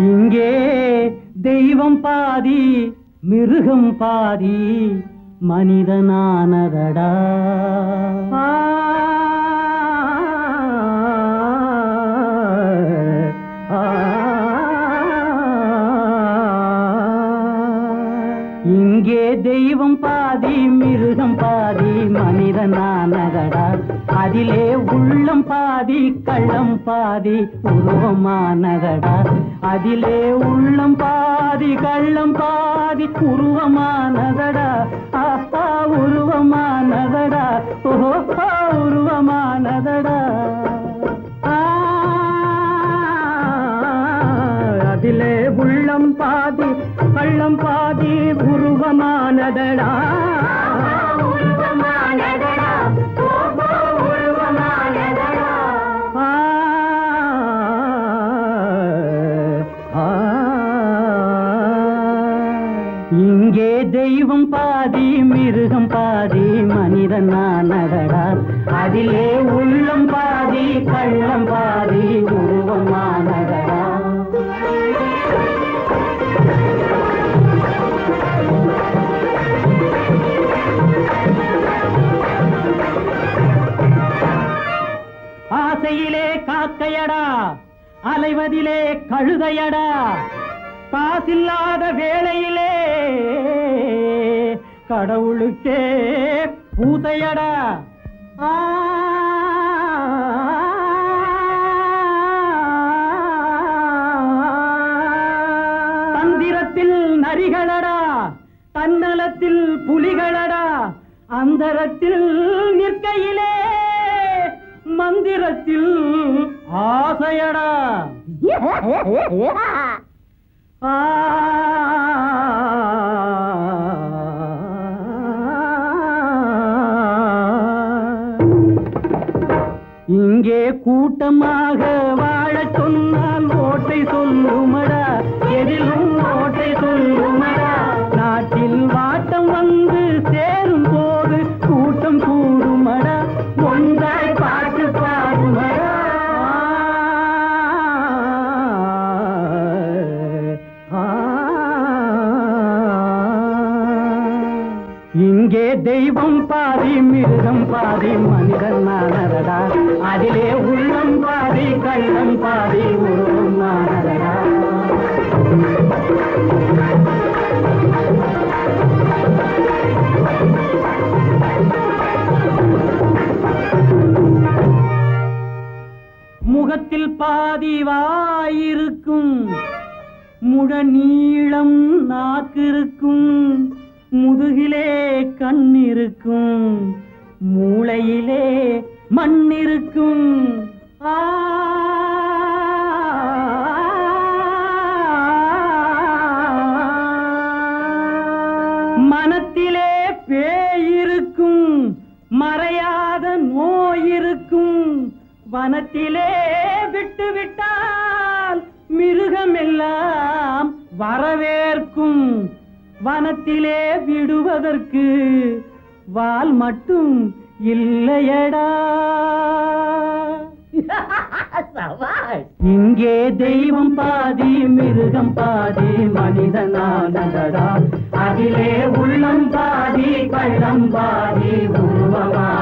இங்கே தெய்வம் பாதி மிருகம் பாதி மனிதனானதடா. தெய்வம் பாதி மிருகம் பாதி மனிதனானகடா அதிலே உள்ளம் பாதி கள்ளம் பாதி உருவமானகடா அதிலே உள்ளம் பாதி கள்ளம் பாதி உருவமானகடா அப்பா அதிலே உள்ளம் பாதி கள்ளம் பாதி உருவமானதடா. இங்கே தெய்வம் பாதி மிருகம் பாதி மனிதனானதடா அதிலே உள்ளம் பாதி கள்ளம் பாதி. ஆசையிலே காக்கையடா அலைவதிலே கழுதையடா. காசில்லாத வேளையிலே கடவுளுக்கே பூதையடா ஆ தந்திரத்தில் நரிகளடா தன்னலத்தில் புலிகளடா அந்தரத்தில் நிற்கையிலே மந்திரத்தில் ஆசையடா. இங்கே கூட்டமாக வாழ சொன்னால் ஓட்டை சொல்லுமடா. எதிலும் இங்கே தெய்வம் பாதி மிருகம் பாதி மனிதன் நானதடா அதிலே உள்ளம் பாதி கள்ளம் பாதி உருவம் நானதடா முகத்தில் பாதி வாயிருக்கும் முழ நீளம் நாக்கிருக்கும். முதுகிலே கண் இருக்கும் மூளையிலே மண் இருக்கும் மனத்திலே பேயிருக்கும் மறையாத நோய் இருக்கும் வனத்திலே விட்டு விட்டால் மிருகமெல்லாம் வரவேற்கும். வனத்திலே விடுவதற்கு வால் மட்டும் இல்லையடா. இங்கே தெய்வம் பாதி மிருகம் பாதி மனிதனானதடா அதிலே உள்ளம் பாதி கள்ளம் பாதி உருவமானதடா